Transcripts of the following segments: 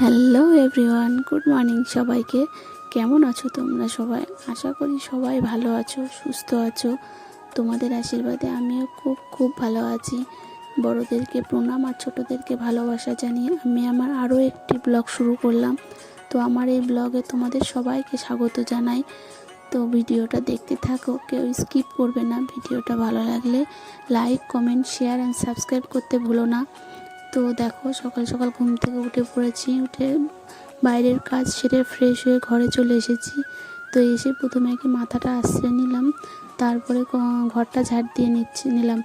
Hello everyone good morning সবাইকে। কেমন আছো তোমরা সবাই? আশা করি সবাই ভালো আছো, সুস্থ আছো। তোমাদের আশীর্বাদে আমিও খুব খুব ভালো আছি। বড়োদেরকে প্রণাম আর ছোটোদেরকে ভালোবাসা জানিয়ে আমি আমার আরও একটি ব্লগ শুরু করলাম। তো আমার এই ব্লগে তোমাদের সবাইকে স্বাগত জানাই। তো ভিডিওটা দেখতে থাকো, কেউ স্কিপ করবে না। ভিডিওটা ভালো লাগলে like, comment, share and subscribe করতে ভুলো না। তো দেখো সকাল সকাল ঘুম থেকে উঠে পড়েছি, উঠে বাইরের কাজ সেরে ফ্রেশ হয়ে ঘরে চলে এসেছি। তো এসে প্রথমে কি মাথাটা আশ্রে নিলাম, তারপরে ঘরটা ঝাড় দিয়ে নিচ্ছি, নিলাম।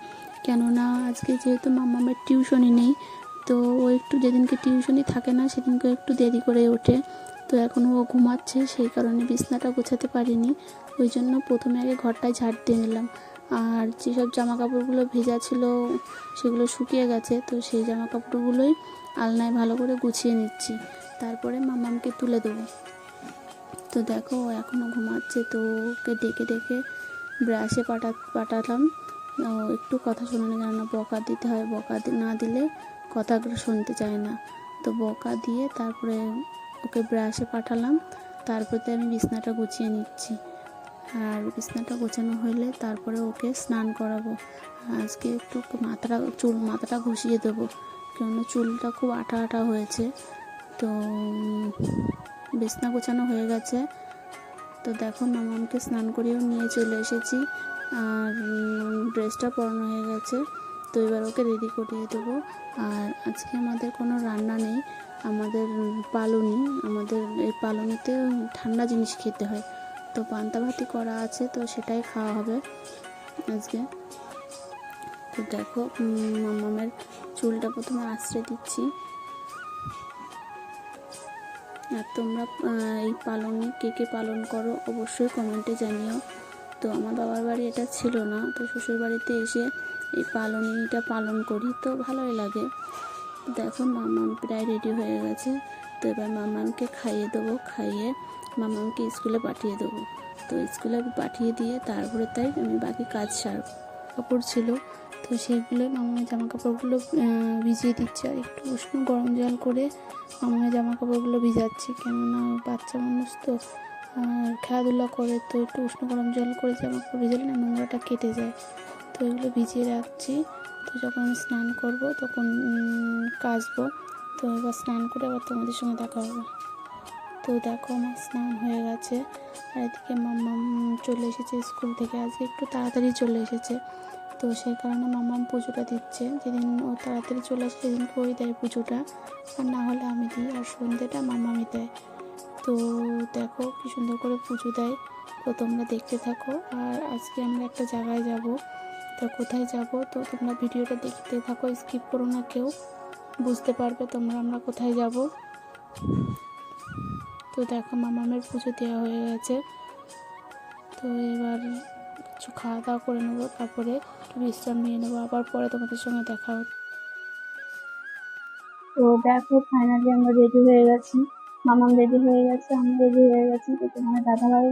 কেননা আজকে যেহেতু মামামের টিউশনই নেই, তো ও একটু যেদিনকে টিউশনই থাকে না সেদিনকে একটু দেরি করে ওঠে। তো এখন ও ঘুমাচ্ছে, সেই কারণে বিছনাটা গোছাতে পারিনি, ওই জন্য প্রথমে আগে ঘরটায় ঝাড় দিয়ে নিলাম। আর যেসব জামা কাপড়গুলো ভেজা ছিল, সেগুলো শুকিয়ে গেছে, তো সেই জামা কাপড়গুলোই আলনায় ভালো করে গুছিয়ে নিচ্ছি। তারপরে মামামকে তুলে দেবো। তো দেখো, ও এখনও ঘুমাচ্ছে, তো ওকে ডেকে ডেকে ব্রাশে পাঠা, পাঠালাম। একটু কথা শোনে না বকা দিতে হয়, বকা না দিলে কথাগুলো শুনতে চায় না। তো বকা দিয়ে তারপরে ওকে ব্রাশে পাঠালাম। তারপরে আমি বিছনাটা গুছিয়ে নিচ্ছি। আর বিছনাটা গোছানো হলে তারপরে ওকে স্নান করাবো। আজকে একটু মাথাটা, চুল মাথাটা ঘষিয়ে দেবো। কেননা চুলটা খুব আঠা আঠা হয়েছে। তো বিছনা গোছানো হয়ে গেছে। তো দেখো, মামামকে স্নান করিয়েও নিয়ে চলে এসেছি। আর ড্রেসটা পরানো হয়ে গেছে। তো এবার ওকে রেডি করিয়ে দেবো। আর আজকে আমাদের কোনো রান্না নেই। আমাদের পালনি, আমাদের এই পালনিতে ঠান্ডা জিনিস খেতে হয়। তো পান্তা ভাতি করা আছে তো সেটাই খাওয়া হবে আজকে। তো দেখো উম, মামামের চুলটা প্রথমে আশ্রয় দিচ্ছি। আর তোমরা এই পালনে কে কে পালন করো অবশ্যই কমেন্টে জানিও। তো আমার বাবার বাড়ি এটা ছিল না তো শ্বশুর বাড়িতে এসে এই পালনিটা পালন করি তো ভালোই লাগে। দেখো মামাম প্রায় রেডি হয়ে গেছে তো এবার মামামকে খাইয়ে দেবো খাইয়ে মামামকে স্কুলে পাঠিয়ে দেবো। তো স্কুলে পাঠিয়ে দিয়ে তারপরে তাই আমি বাকি কাজ সার কাপড় ছিল, তো সেইগুলো মামামের জামা কাপড়গুলো ভিজিয়ে দিচ্ছে। আর একটু উষ্ণ গরম জল করে মামামের জামা কাপড়গুলো ভিজাচ্ছি। কেননা বাচ্চা মানুষ তো, আর খেলাধুলা করে তো একটু উষ্ণ গরম জল করে জামা কাপড় ভিজালে না নোংরাটা কেটে যায়। তো এগুলো ভিজিয়ে রাখছি। তো যখন আমি স্নান করব তখন কাচবো। তো এবার স্নান করে আবার তোমাদের সঙ্গে দেখা হবে। তো দেখো আমার স্নান হয়ে গেছে। আর এদিকে মাম্মাম চলে এসেছে স্কুল থেকে। আজকে একটু তাড়াতাড়ি চলে এসেছে। তো সেই কারণে মাম্মাম পুজোটা দিচ্ছে। যেদিন ও তাড়াতাড়ি চলে আসে, সেদিন ওই দেয় পুজোটা। আর না হলে আমি দিই, আর সন্ধ্যেটা মাম্মামি দেয়। তো দেখো কি সুন্দর করে পুজো দেয়। তো তোমরা দেখতে থাকো। আর আজকে আমরা একটা জায়গায় যাব। তো কোথায় যাব? তো তোমরা ভিডিওটা দেখতে থাকো, স্কিপ করো না কেউ। বুঝতে পারবে তোমরা আমরা কোথায় যাব। তো দেখো মামামের পুজো দেওয়া হয়ে গেছে। তো এবার কিছু খাওয়া দাওয়া করে নেব, তারপরে বিশ্রাম নিয়ে নেব, আবার পরে তোমাদের সঙ্গে দেখা হচ্ছে। তো দেখো ফাইনালি আমরা রেডি হয়ে গেছি। মামাম রেডি হয়ে গেছে, আমি রেডি হয়ে গেছি। তো তোমার দাদাভাই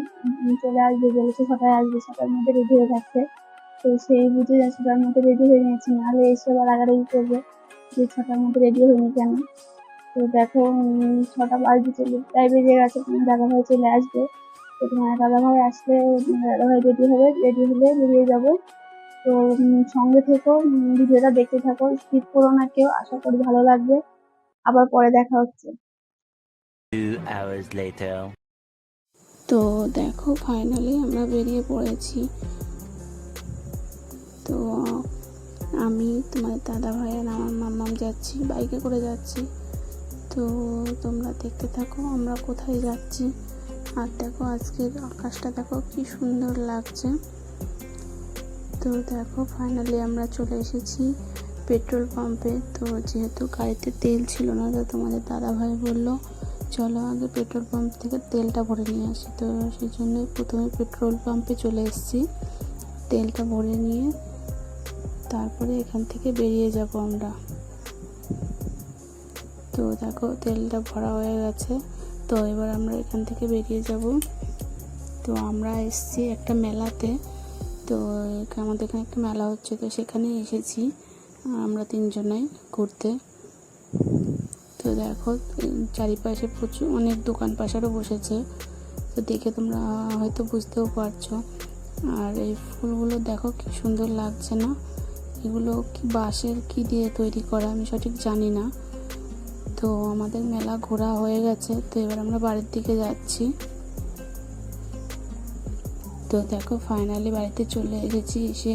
চলে আসবে, বলেছে সবাই আসবে, সবার মধ্যে রেডি হয়ে থাকতে। তো সেই বুঝে সবার মধ্যে রেডি হয়ে নিয়েছি নাহলে এসে আবার আগাড়ি করবে যে ছটার মধ্যে রেডি হয়নি কেন। তো দেখো ছটা বাজতে চলে প্রায় বেজে গেছে তোমার দাদাভাই চলে আসবে। তো তোমার দাদাভাই আসলে তোমার দাদাভাই রেডি হবে রেডি হলে বেরিয়ে যাব। তো সঙ্গে থেকো ভিডিওটা দেখতে থাকো স্কিপ করো না কেউ আশা করি ভালো লাগবে। আবার পরে দেখা হচ্ছে। Two hours later. তো দেখো ফাইনালি আমরা বেরিয়ে পড়েছি। তো আমি তোমার দাদা ভাই আর আমার মাম্মাম যাচ্ছি বাইকে করে যাচ্ছি। তো তোমরা দেখতে থাকো, আমরা কোথায় যাচ্ছি। আর দেখো আজকের আকাশটা দেখো কি সুন্দর লাগছে। তো দেখো ফাইনালি আমরা চলে এসেছি পেট্রোল পাম্পে তো যেহেতু গাড়িতে তেল ছিল না, তো তোমাদের দাদা ভাই বলল, চলো আগে পেট্রোল পাম্প থেকে তেলটা ভরে নিয়ে আসি। তো সেই জন্যই প্রথমে পেট্রোল পাম্পে চলে এসেছি। তেলটা ভরে নিয়ে তারপরে এখান থেকে বেরিয়ে যাব আমরা। তো দেখো তেলটা ভরা হয়ে গেছে। তো এবার আমরা এখান থেকে বেরিয়ে যাব। তো আমরা এসেছি একটা মেলাতে। তো আমাদের এখানে একটা মেলা হচ্ছে, তো সেখানে এসেছি আমরা তিনজনে ঘুরতে। তো দেখো চারিপাশে প্রচুর, অনেক দোকান পাশারও বসেছে। তো দেখে তোমরা হয়তো বুঝতেও পারছ। আর এই ফুলগুলো দেখো কি সুন্দর লাগছে না? এগুলো কি বাঁশের কি দিয়ে তৈরি করা? আমি সঠিক জানি না। তো আমাদের মেলা ঘোরা হয়ে গেছে, তো এবার আমরা বাড়ির দিকে যাচ্ছি। তো দেখো ফাইনালি বাড়িতে চলে এসেছি, এসে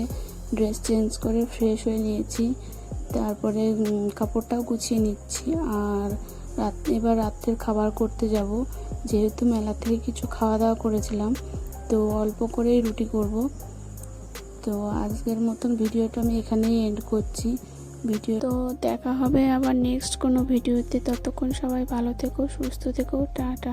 ড্রেস চেঞ্জ করে ফ্রেশ হয়ে নিয়েছি। তারপরে কাপড়টাও গুছিয়ে নিচ্ছি, আর রাত, এবার রাত্রের খাবার করতে যাব। যেহেতু মেলা থেকে কিছু খাওয়া দাওয়া করেছিলাম, তো অল্প করেই রুটি করব। তো আজকের মতন ভিডিওটা আমি এখানেই এন্ড করছি। ভিডিও। তো দেখা হবে আবার নেক্সট কোনো ভিডিওতে। ততক্ষণ সবাই ভালো থেকো, সুস্থ থেকো, টাটা।